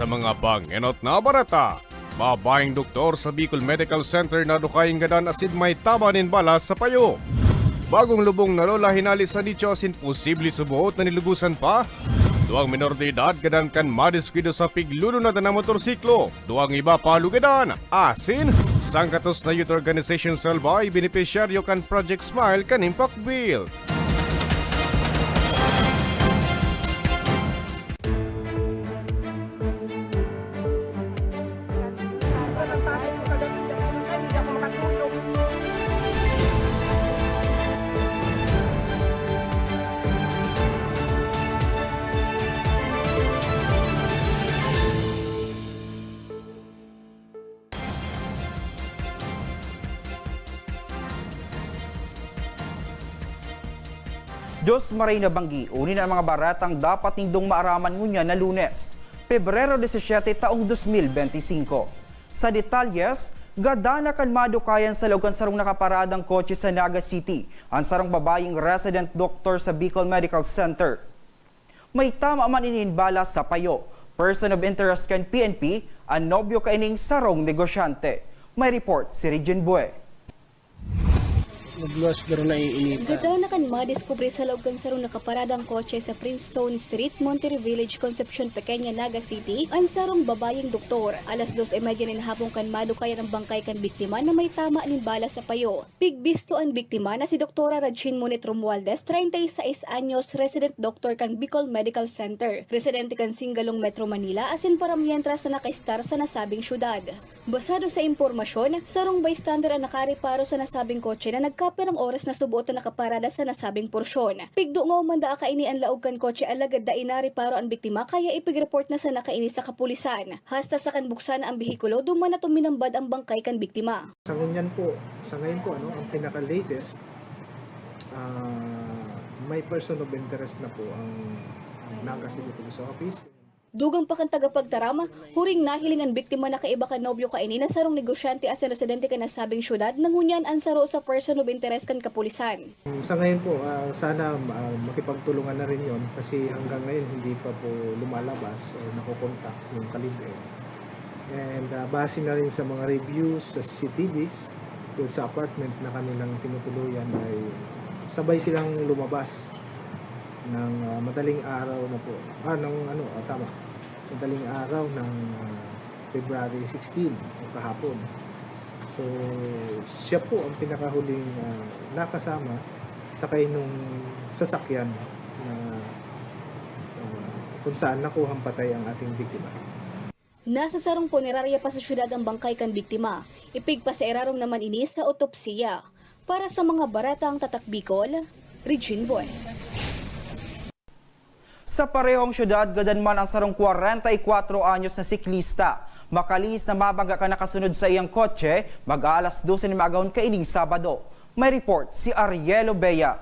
sa mga pangenot na barata. Babaeng doktor sa Bicol Medical Center na dukaying gadan asid may tama nin balas sa payo. Bagong lubong na lola hinali sa nicho asin posible subuot na nilubusan pa. Duang minor de edad gadan kan madiskwido sa piglulo na na motorsiklo. Duang iba palugadan. Asin, sangkatos na youth organization Salbay, beneficiaryo kan Project Smile kan Impact Bill. Diyos maray na banggi, unin ang mga baratang dapat nindong maaraman ngunya na lunes, Pebrero 17 taong 2025. Sa detalyes, gadana kan madukayan sa lugan sarong nakaparadang kotse sa Naga City, ang sarong babayeng resident doctor sa Bicol Medical Center. May tama man ininbala sa payo, person of interest kan PNP, ang nobyo kaining sarong negosyante. May report si Regine Bue. Nagluwas garo na iinita. Gada na kan madiskubre sa loob kan sarong nakaparadang kotse sa Princetown Street, Monterey Village, Concepcion, Pequeña, Naga City, ang sarong babayeng doktor. Alas dos ay medya nin hapong kan madukaya ng bangkay kan biktima na may tama nin bala sa payo. Pigbisto ang biktima na si Doktora Rajin Monet Romualdez, 36 anyos, resident doctor kan Bicol Medical Center. Residente kan Singalong Metro Manila, asin para mientras na nakaistar sa nasabing syudad. Basado sa impormasyon, sarong bystander ang nakariparo sa nasabing kotse na nagkapit ng oras na subuot na nakaparada sa nasabing porsyon. Pigdo nga umanda kaini ang laog kan kotse alagad da inariparo ang biktima kaya ipig-report na sa nakaini sa kapulisan. Hasta sa kanbuksan ang bihikulo, duman na tuminambad ang bangkay kan biktima. Sa ngunyan po, sa ngayon po, ano, ang pinaka-latest, ah, may person of interest na po ang City Police Office. Dugang pa kan tagapagtarama, huring nahiling ang biktima na kaiba kan nobyo kaini na sarong negosyante as residente kan nasabing syudad nangunyan ang saro sa person of interest kan kapulisan. Sa ngayon po, ah, sana ah, makipagtulungan na rin yon kasi hanggang ngayon hindi pa po lumalabas o nakokontak yung kalibre. And ah, base na rin sa mga reviews sa CCTVs sa apartment na kanilang tinutuluyan ay sabay silang lumabas ng ah, madaling araw na po. Ah, ng ano, ah, tama. Madaling araw ng ah, February 16 o kahapon. So, siya po ang pinakahuling ah, nakasama sakay nung sasakyan na ah, kung saan nakuhang patay ang ating biktima. Nasa sarong punerarya pa sa syudad ang bangkay kan biktima. Ipig sa erarong naman ini sa otopsiya. Para sa mga baratang tatak Bicol, Regine Boy. Sa parehong syudad, gadan man ang sarong 44 anyos na siklista. Makalis na mabangga ka nakasunod sa iyang kotse, mag-aalas 12 ni magawon kaining Sabado. May report si Arielo Bea.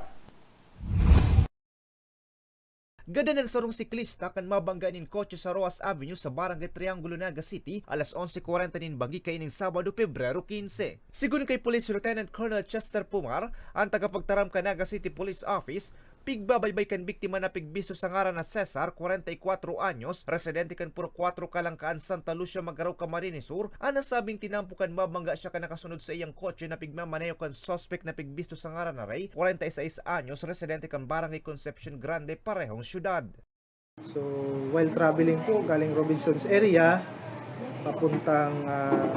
Gada ng sarong siklista kan mabangga nin kotse sa Roas Avenue sa Barangay Triangulo Naga City alas 11.40 nin banggi kay ning Sabado, Pebrero 15. Sigun kay Police Lieutenant Colonel Chester Pumar, ang tagapagtaram ka Naga City Police Office, pigbabaybay kan biktima na pigbiso sa ngaran na Cesar, 44 anyos, residente kan Puro 4 Kalangkaan, Santa Lucia, Magaraw, Camarines Sur, ang nasabing tinampukan mabangga siya ka nakasunod sa iyang kotse na pigmamaneho kan suspect na pigbisto sa ngaran na Ray, 46 anyos, residente kan Barangay Concepcion Grande, parehong syudad. So, while traveling po, galing Robinson's area, papuntang ah,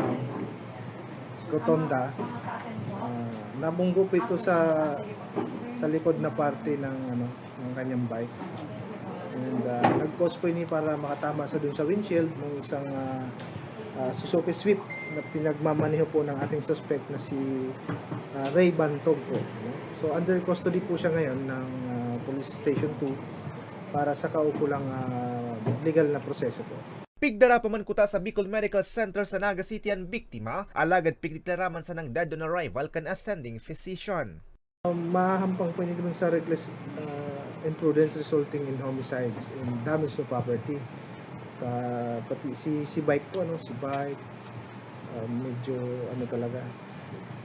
Rotonda, ah, nabunggo po ito sa sa likod na parte ng ano ng kanyang bike. And uh, nag-pause po ini para makatama sa dun sa windshield ng isang ah, ah, Suzuki Swift na pinagmamaneho po ng ating suspect na si ah, Ray Bantog po. So under custody po siya ngayon ng ah, Police Station 2 para sa kaukulang ah, legal na proseso po. Pigdara pa man kuta sa Bicol Medical Center sa Naga City ang biktima, alagad pigdiklaraman sa nang dead on arrival kan attending physician. Um, mahahampang po naman sa reckless uh, imprudence resulting in homicides and damage to property. Uh, pati si si bike po ano, si bike uh, medyo ano talaga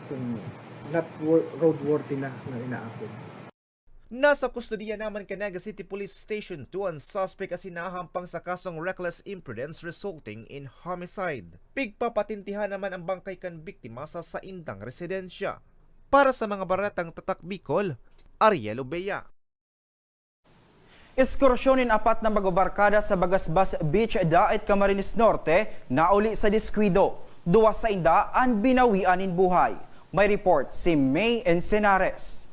itong not wor- roadworthy na na inaakot. Nasa kustodiya naman Canaga City Police Station 2 ang suspect kasi nahampang sa kasong reckless imprudence resulting in homicide. Pigpapatintihan naman ang bangkay kan biktima sa saindang residensya. Para sa mga baratang tatak Bicol, Ariel Obeya. Eskursyonin apat na magabarkada sa Bagasbas Beach, Daet, Camarines Norte, nauli sa diskwido. Duwa sa inda ang binawian in buhay. May report si May Encenares.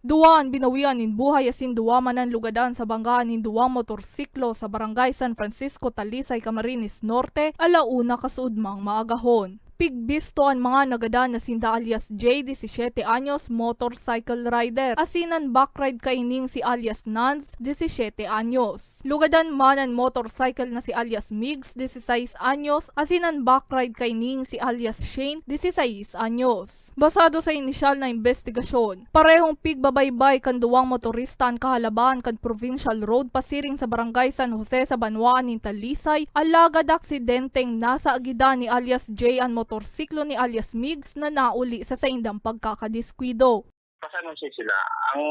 Duwaan binawian in buhay asin duwa manan lugadan sa banggaan in duwang motorsiklo sa barangay San Francisco, Talisay, Camarines Norte, alauna kasuudmang maagahon. Pigbisto mga nagadan na sinda alias J, 17 anyos, motorcycle rider. Asinan backride kaining si alias Nans, 17 anyos. Lugadan man ang motorcycle na si alias Migs, 16 anyos. Asinan backride kaining si alias Shane, 16 anyos. Basado sa inisyal na investigasyon, parehong pigbabaybay kan duwang motorista ang kahalaban kan provincial road pasiring sa barangay San Jose sa Banwaan ng Talisay, alagad aksidenteng nasa agida ni alias J ang motorsiklo ni alias Migs na nauli sa saindang pagkakadiskwido. Kasanunsay sila. Ang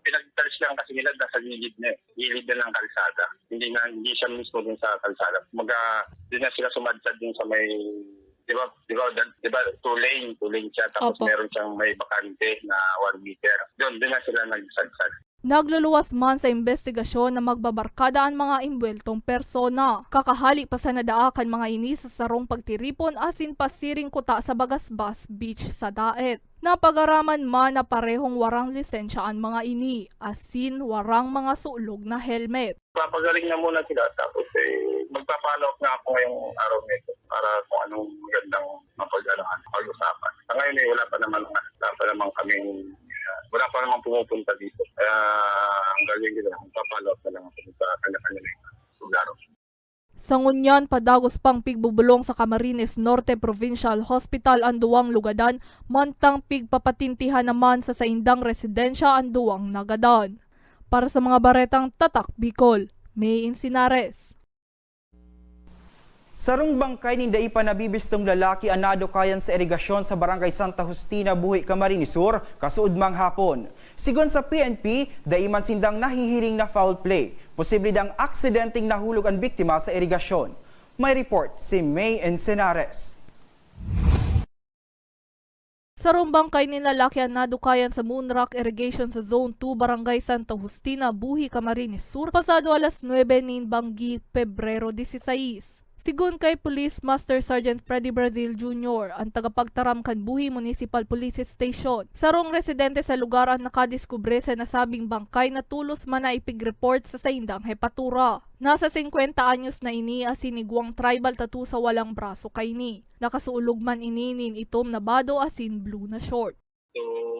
pinagtalis lang kasi nila nasa gilid na, gilid na ng kalsada. Hindi na hindi siya mismo dun sa kalsada. Maga doon na sila sumadsad dun sa may di ba, di ba, di ba, two lane, two lane siya, tapos Opo. meron siyang may bakante na one meter. Doon, doon na sila nagsadsad. Nagluluwas man sa investigasyon na magbabarkada ang mga imbweltong persona. Kakahali pa sa nadaakan mga ini sa sarong pagtiripon asin pasiring kuta sa Bagasbas Beach sa Daet. Napagaraman man na parehong warang lisensya ang mga ini, asin warang mga sulog na helmet. Papagaling na muna sila, tapos eh, magpapalo up na ako ngayong araw nito para kung anong magandang mapag-alahan, pag-usapan. Sa ngayon eh, wala pa naman, wala pa naman kaming wala pa naman pumupunta dito. Kaya ang gagawin ko lang, papalo up na lang ako sa kanya-kanya na lugar. Sa ngunyan, padagos pang pigbubulong sa Camarines Norte Provincial Hospital ang duwang lugadan, mantang pigpapatintihan naman sa saindang residensya ang duwang nagadan. Para sa mga baretang tatak Bicol, May Insinares. Sarong bangkay ni dai pa nabibistong lalaki anado kayan sa irigasyon sa Barangay Santa Justina, Buhi, Camarines Sur, kasuod mang hapon. Sigon sa PNP, dai man sindang nahihiling na foul play. Posible dang aksidenteng nahulog ang biktima sa irigasyon. May report si May Encenares. Sa rumbang kay nilalakyan na dukayan sa Moonrock Irrigation sa Zone 2, Barangay Santa Justina, Buhi, Camarines Sur, pasado alas 9 nin Banggi, Pebrero 16. Sigun kay Police Master Sergeant Freddy Brazil Jr., ang tagapagtaram kan Buhi Municipal Police Station. Sarong residente sa lugar ang nakadiskubre sa nasabing bangkay na tulos man na ipig-report sa saindang hepatura. Nasa 50 anyos na ini asinigwang tribal tattoo sa walang braso kay ni. Nakasuulog man ini nin itom na bado asin blue na short.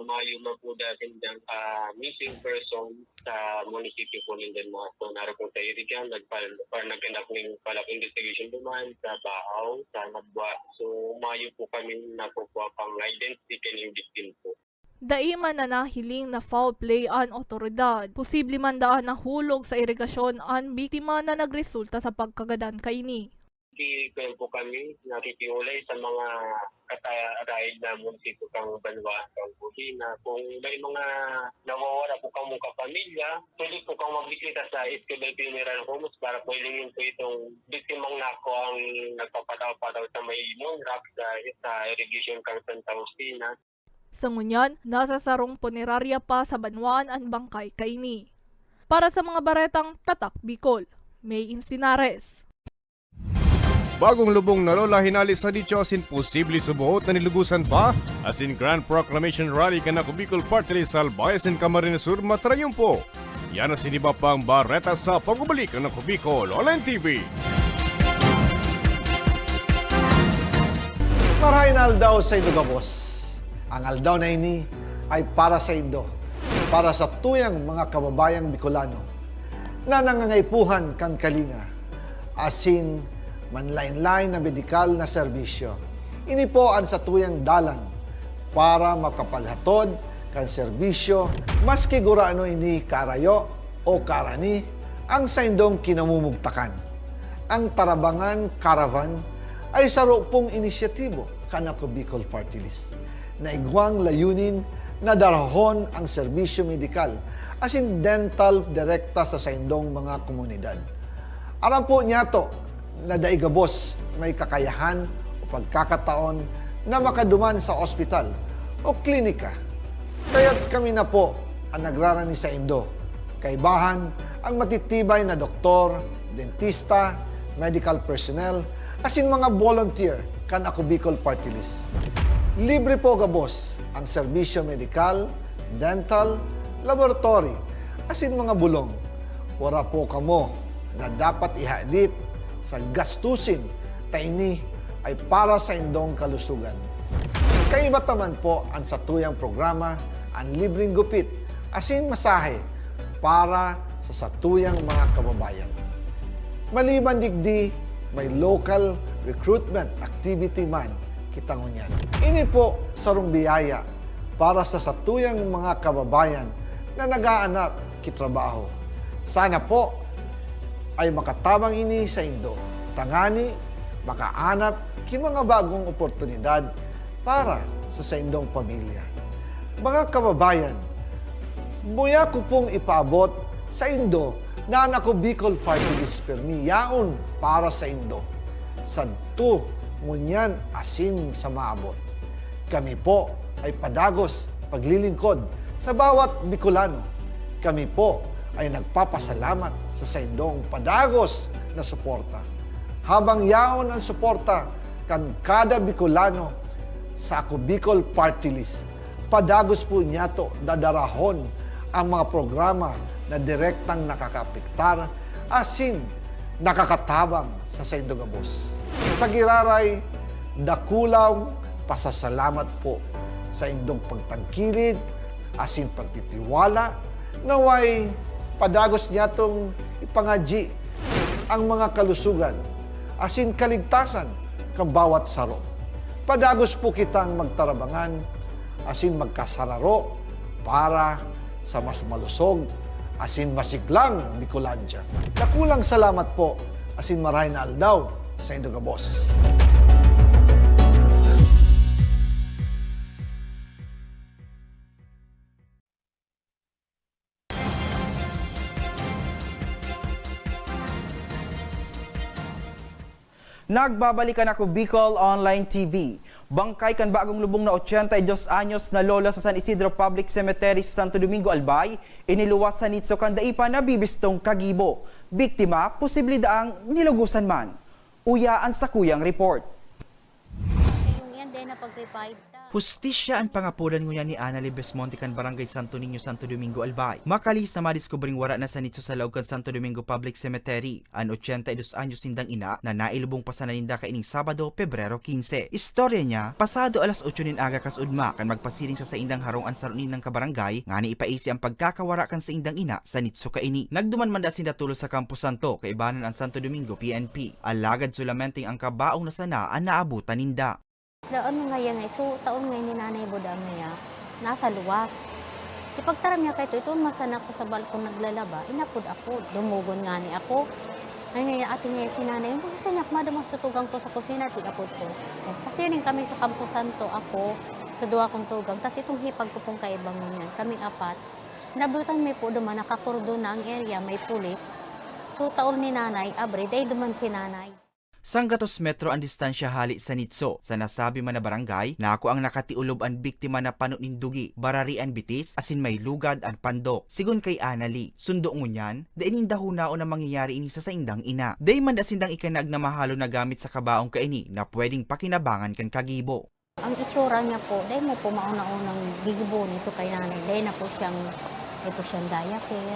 So, mayo man po dahil ng ah, missing person sa munisipyo po ng Denmark. So, naroon sa Irigan, nagganap ng palak investigation duman sa Bahaw, sa Nabwa. So, mayo po kami nakukuha pang identity ng victim po. Daiman na nahiling na foul play ang otoridad. Posible man daan nahulog sa irigasyon ang biktima na nagresulta sa pagkagadan kay po kami, nakikiulay sa mga katayad na munisipyo kang Banwa, kang Busina. Kung may mga nawawala po kang mga kapamilya, pwede po kang magbisita sa Esquivel Funeral Homes para po ilingin po itong biktimang nako ang nagpapataw-pataw sa may Moonrock sa, sa irrigation kang Santa Justina. Sa ngunyan, nasa sarong punerarya pa sa banwaan ang bangkay kay ni. Para sa mga baretang tatak Bicol, May Insinares. Bagong lubong na lola hinali sa Dicho asin posible subuot na nilugusan pa asin Grand Proclamation Rally ka na Bicol Party List sa Albayas in Camarines Sur matrayumpo. Yan ang siniba pang bareta sa pagbabalik ng Bicol Online TV. Marahin aldaw sa Indo Gabos. Ang aldaw na ini ay para sa Indo, para sa tuyang mga kababayang Bicolano na nangangaipuhan kan kalinga, asin manlain-lain na medikal na serbisyo. Ini po ang sa tuyang dalan para makapaghatod kan serbisyo maski guraano ini karayo o karani ang sa indong kinamumugtakan. Ang Tarabangan Caravan ay saro pong inisyatibo kanako Bicol Party List na igwang layunin na darahon ang serbisyo medikal as in dental direkta sa saindong mga komunidad. Aram po niya to na daigabos may kakayahan o pagkakataon na makaduman sa ospital o klinika. Kaya't kami na po ang nagrarani sa Indo. Kaibahan ang matitibay na doktor, dentista, medical personnel, as in mga volunteer kan ako Bicol Party List. Libre po gabos ang serbisyo medikal, dental, laboratory, as in mga bulong. Wala po kamo na dapat ihadit sa gastusin taini ay para sa indong kalusugan. Kaiba naman po ang satuyang programa ang libreng gupit asin masahe para sa satuyang mga kababayan. Maliban digdi, may local recruitment activity man kita ngunyan. Ini po sarong biyaya para sa satuyang mga kababayan na nag-aanap kitrabaho. Sana po ay makatabang ini sa Indo. Tangani, makaanap ki mga bagong oportunidad para sa sa Indong pamilya. Mga kababayan, Muya ko pong ipaabot sa Indo na nako Bicol Party List Permi yaon para sa Indo. Santo ngunyan asin sa maabot. Kami po ay padagos paglilingkod sa bawat Bicolano. Kami po ay nagpapasalamat sa saindong padagos na suporta. Habang yaon ang suporta kan kada Bicolano sa ako Bicol Party List, padagos po niya to dadarahon ang mga programa na direktang nakakapiktar asin nakakatabang sa Saindogabos. Sa Giraray, dakulaw pasasalamat po sa indong pagtangkilig asin pagtitiwala naway padagos niya tong ipangaji ang mga kalusugan asin kaligtasan kang bawat saro. Padagos po kitang magtarabangan asin magkasararo para sa mas malusog asin masiglang Bicolandia. Nakulang salamat po asin marahin na aldaw sa Indogabos. Nagbabalikan ako Bicol Online TV. Bangkay kan bagong lubong na 82 anyos na lola sa San Isidro Public Cemetery sa Santo Domingo, Albay, iniluwas sa nitso kan daipa na bibistong kagibo. Biktima, posible daang nilugusan man. Uyaan sa kuyang report. Yan din na ta. Hustisya ang pangapulan nguyan ni Ana Libes Monte kan Barangay Santo Niño, Santo Domingo, Albay. Makalis na madiskubring wara na sa nitso sa kan Santo Domingo Public Cemetery. An 82 anyos nindang ina na nailubong pa sa naninda kaining Sabado, Pebrero 15. Istorya niya, pasado alas 8 nin aga kas udma kan magpasiling sa sa indang harong an sarunin ng kabarangay nga ni ipaisi ang pagkakawara kan sa indang ina sa nitso kaini. Nagduman man da sinda tulo sa Campo Santo kaibanan ang Santo Domingo PNP. Alagad sulamenting ang kabaong na sana ang naabutan ninda. Daon nga yan ngay, so taon ngay ni nanay budang nga nasa luwas. Ipagtaram niya kay to, ito masana ko sa balkon naglalaba, inapod ako, dumugon nga ni ako. Ay nga ate nga si nanay, yung gusto niya, tutugang ko sa kusina, tigapod ko. O, Pasiling kami sa Campo Santo, ako, sa duwa kong tugang. Tapos itong hipag ko pong kaibang niyan, kaming apat. Nabutan may po duman, nakakurdo na ang area, may pulis. So taon ni nanay, abre, day duman si nanay. Sanggatos metro ang distansya hali sa Nitso. Sa nasabi man na barangay, na ako ang nakatiulob ang biktima na panunindugi, barari ang bitis, asin may lugad ang pando. Sigun kay Anali, sundo ngunyan, dainin dahunao na mangyayari ini sa saindang ina. Day man da sindang ikanag na mahalo na gamit sa kabaong kaini na pwedeng pakinabangan kan kagibo. Ang itsura niya po, dahil mo po mauna-unang gigibo nito kay nanay. Dahil na po siyang, dahil po siyang diaper.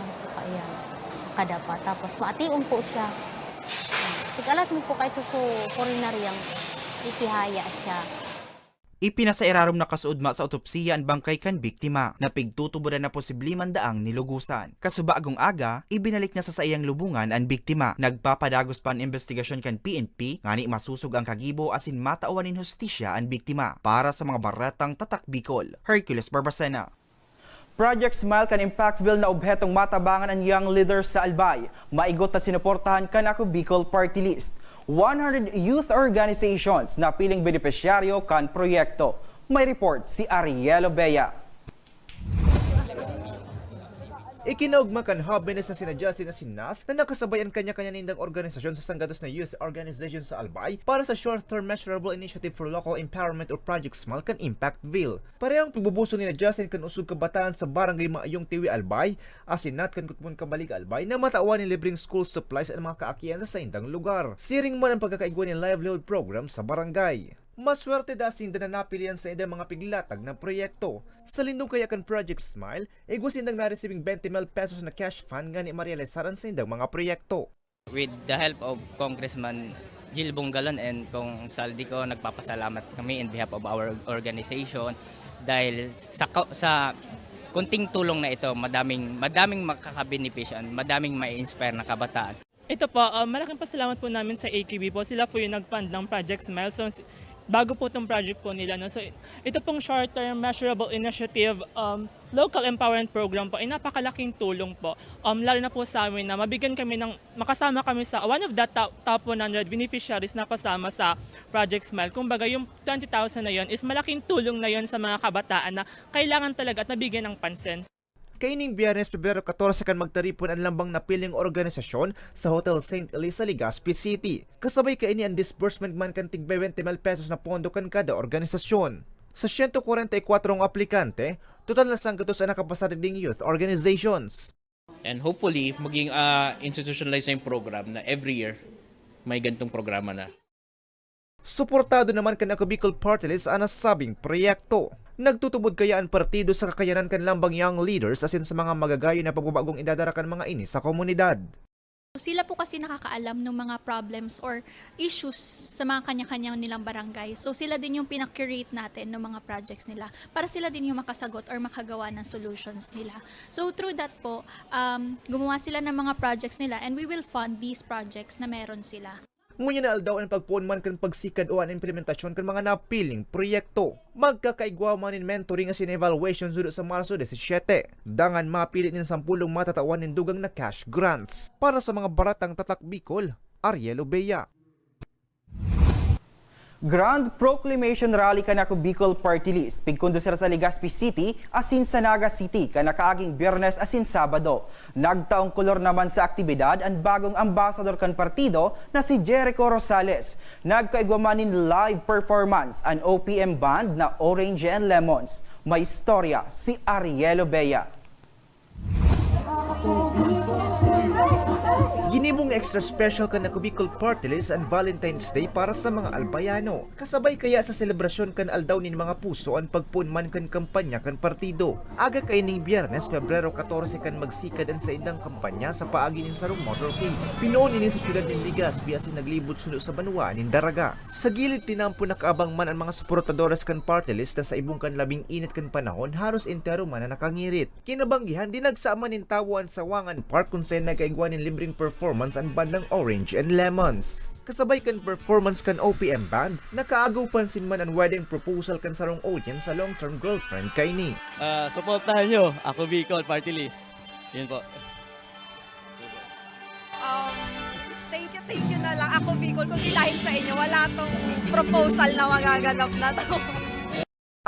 Ano po pa yan? Kadapa. Tapos maationg po siya. Tigalat mo po kay suso kulinaryang ikihaya siya. Ipinasairarom na kasuudma sa otopsiya ang bangkay kan biktima na pigtutuburan na posible man daang nilugusan. Kasubagong aga, ibinalik na sa saiyang lubungan ang biktima. Nagpapadagos pa ang investigasyon kan PNP ngani masusog ang kagibo asin matauwanin hustisya ang biktima para sa mga baratang tatak Bicol. Hercules Barbacena. Project Smile kan impactville na obhetong matabangan ang young leaders sa Albay. Maigot na sinuportahan kan ako Bicol Party List. 100 youth organizations na piling benepisyaryo kan proyekto. May report si Arielo Bea. Ikinaugma kan Habenes na sina Justin Asinath na nakasabay ang kanya-kanya nindang organisasyon sa Sanggados na Youth Organization sa Albay para sa Short-Term Measurable Initiative for Local Empowerment or Project SMAL kan Impactville. Parehong pagbubuso ni Justin kan usog kabataan sa Barangay Maayong Tiwi Albay, Asinath kan Kutmun Kabalig Albay na matawan ni libreng school supplies at mga kaakian sa saindang lugar. Siring man ang pagkakaigwa ng livelihood program sa barangay. Maswerte dasin na napilian sa idang mga piglatag ng proyekto. Sa lindong kayakan Project Smile, igwasin nang na-receiving 20 mil pesos na cash fund nga ni Maria Lesaran sa indang mga proyekto. with the help of Congressman Jill Bungalon and Kong Saldico, nagpapasalamat kami in behalf of our organization dahil sa, sa kunting tulong na ito, madaming, madaming makakabenepisyon, madaming mai-inspire na kabataan. Ito po, uh, malaking pasalamat po namin sa AKB po. Sila po yung nag-fund ng Project Milestones. Bago po itong project po nila. No? So, ito pong short-term measurable initiative um, local empowerment program po ay napakalaking tulong po. Um, lalo na po sa amin na mabigyan kami ng, makasama kami sa one of the top, top 100 beneficiaries na kasama sa Project Smile. Kumbaga yung 20,000 na yon is malaking tulong na yon sa mga kabataan na kailangan talaga at nabigyan ng pansin. Kaining biyernes Pebrero 14 kan magtaripon ang lambang napiling organisasyon sa Hotel St. Elisa, Legazpi City. Kasabay kaini ang disbursement man kan tig 20 mil pesos na pondo kan kada organisasyon. Sa 144 ang aplikante, total na sanggatos ang nakapasarig ding youth organizations. And hopefully, maging uh, institutionalized na program na every year may gantong programa na. Suportado naman kan ako Bicol Party List ang nasabing proyekto. Nagtutubod kaya ang partido sa kakayanan kan lambang young leaders asin sa mga magagayo na pagbabagong idadarakan mga ini sa komunidad. Sila po kasi nakakaalam ng mga problems or issues sa mga kanya-kanyang nilang barangay. So sila din yung pinakurate natin ng mga projects nila para sila din yung makasagot or makagawa ng solutions nila. So through that po, um, gumawa sila ng mga projects nila and we will fund these projects na meron sila. Ngunya na aldaw ang pagpuon man kan pagsikad o ang implementasyon kan mga napiling proyekto. Magkakaigwa man in mentoring asin evaluation sudo sa Marso 17. Dangan mapili nin sampulong matatawan nin dugang na cash grants. Para sa mga baratang tatak Bicol, Ariel Obeya. Grand Proclamation Rally kanako Bicol Party List pigkondusir sa Legazpi City asin sa Naga City kanakaaging Biyernes asin Sabado. Nagtaong kolor naman sa aktibidad ang bagong ambassador kan partido na si Jericho Rosales. Nagkaigwamanin live performance ang OPM band na Orange and Lemons. May istorya si Arielo Bea. Ginibong extra special ka na Bicol Party List ang Valentine's Day para sa mga Albayano. Kasabay kaya sa selebrasyon kan aldaw nin mga puso ang pagpunman kan kampanya kan partido. Aga kay ning Biyernes, Pebrero 14 kan magsikad ang sa indang kampanya sa paagi nin sarong motorcade. Pinoon ini sa syudad nin Legazpi asin naglibot suno sa banwa nin Daraga. Sa gilid tinampo nakaabang man ang mga suportadores kan party list na sa ibong kan labing init kan panahon haros entero man na nakangirit. Kinabanggihan din nagsama nin tawan sa Wangan Park kung saan nagaigwa nin libreng performance ang bandang Orange and Lemons. Kasabay kan performance kan OPM band, nakaagaw pansin man ang wedding proposal kan sarong audience sa long-term girlfriend kay ni. Uh, supportahan nyo, ako Bicol Party List. Yun po. Um, thank you, thank you na lang. Ako, Bicol, kung dahil sa inyo, wala tong proposal na magaganap na to.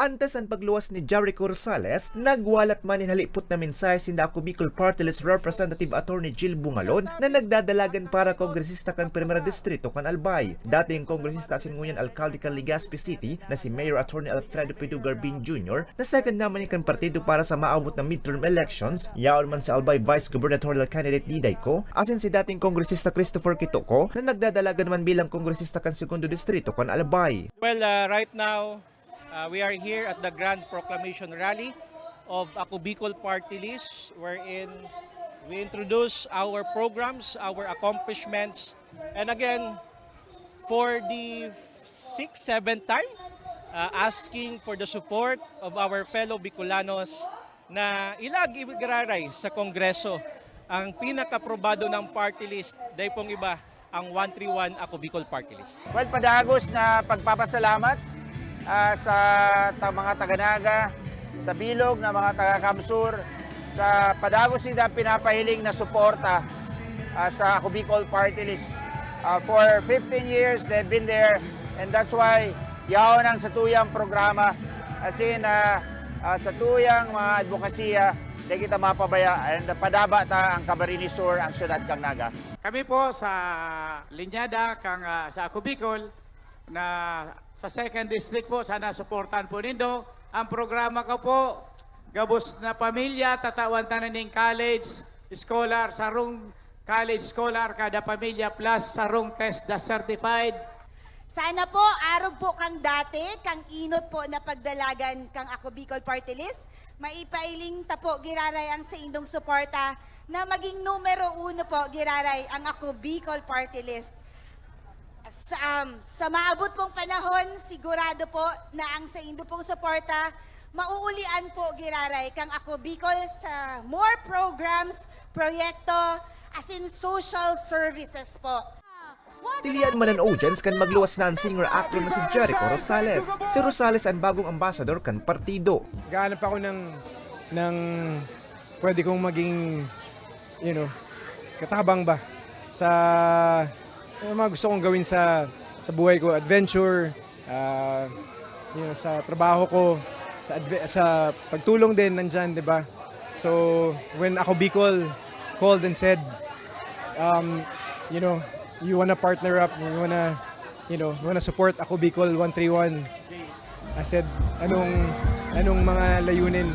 Antes ang pagluwas ni Jericho Rosales, nagwalat man in halipot na mensahe si Ako Bicol Party List Representative Attorney Jill Bungalon na nagdadalagan para kongresista kan Primera Distrito kan Albay. Dati yung kongresista sinunguyan alkalde kan Legazpi City na si Mayor Attorney Alfredo Pidu Garbin Jr. na second naman kan partido para sa maabot na midterm elections. Yaon man sa Albay Vice Gubernatorial Candidate Diday ko, asin si dating kongresista Christopher Kitoko na nagdadalagan man bilang kongresista kan Segundo Distrito kan Albay. Well, uh, right now, uh, we are here at the Grand Proclamation Rally of Ako Bicol Party List, wherein we introduce our programs, our accomplishments, and again, for the sixth, seventh time, uh, asking for the support of our fellow Bicolanos na ilag igararay sa Kongreso ang pinakaprobado ng party list, dahil pong iba, ang 131 Ako Party List. Well, padagos na pagpapasalamat ah, sa ta- mga taga-Naga, sa Bilog na mga taga-Kamsur, sa padagos nila pinapahiling na suporta ah, sa Ako Bicol Party List. Ah, for 15 years, they've been there and that's why yaon ang sa tuyang programa Asin ah, ah, sa tuyang mga advokasya, di kita mapabaya and padaba ta ang Camarines Sur ang syudad kang Naga. Kami po sa Linyada kang ah, sa Ako Bicol na sa second district po sana suportahan po nindo ang programa ko po gabos na pamilya tatawan tanan ning college scholar sarong college scholar kada pamilya plus sarong test da certified Sana po, arog po kang dati, kang inot po na pagdalagan kang ako Bicol Party List. Maipailing ta po giraray ang sa indong suporta na maging numero uno po giraray ang ako Bicol Party List. Sa, um, sa maabot pong panahon, sigurado po na ang sa indo pong suporta, mauulian po giraray kang ako Bicol sa more programs, proyekto, as in social services po. Tilian man ang audience kan magluwas na ang singer-actor na si Jericho Rosales. Si Rosales ang bagong ambassador kan partido. Gaanap ako ng, ng pwede kong maging, you know, katabang ba sa yung mga gusto kong gawin sa sa buhay ko, adventure, ah, you know, sa trabaho ko, sa sa pagtulong din nandyan, 'di ba? So, when ako Bicol called and said, um, you know, you wanna partner up, you wanna, you know, you wanna support ako Bicol 131. I said, anong anong mga layunin,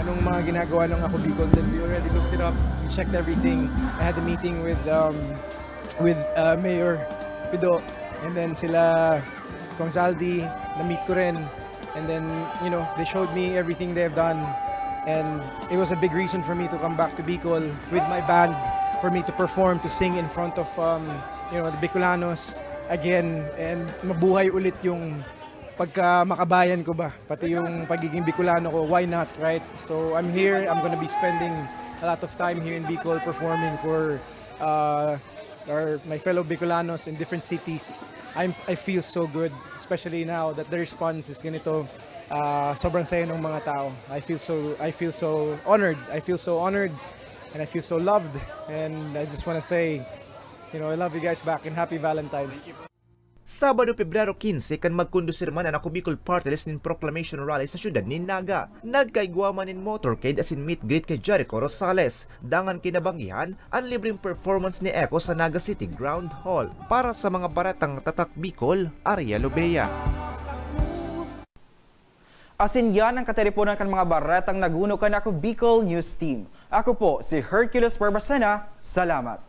anong mga ginagawa ng ako Bicol. Then we already looked it up, we checked everything. I had a meeting with um, with uh, Mayor Pido and then sila Gonzaldi, na-meet ko rin. And then, you know, they showed me everything they've done. And it was a big reason for me to come back to Bicol with my band, for me to perform, to sing in front of, um, you know, the Bicolanos again. And mabuhay ulit yung pagka makabayan ko ba, pati yung pagiging Bicolano ko, why not, right? So I'm here, I'm gonna be spending a lot of time here in Bicol performing for uh, our, my fellow Bicolanos in different cities. I'm, I feel so good, especially now that the response is ganito. Uh, sobrang saya ng mga tao. I feel so I feel so honored. I feel so honored and I feel so loved. And I just want to say, you know, I love you guys back and happy Valentine's. Sabado, Pebrero 15, kan magkondusir man ang ako Bicol Party List nin proclamation rally sa syudad ni Naga. Nagkaigwaman nin motorcade as in meet greet kay Jericho Rosales. Dangan kinabangihan ang libreng performance ni Echo sa Naga City Ground Hall. Para sa mga baratang tatak Bicol, Aria Lobea. Asin yan ang kateleponan kan mga baratang naguno kan ako Bicol News Team. Ako po si Hercules Barbacena. Salamat.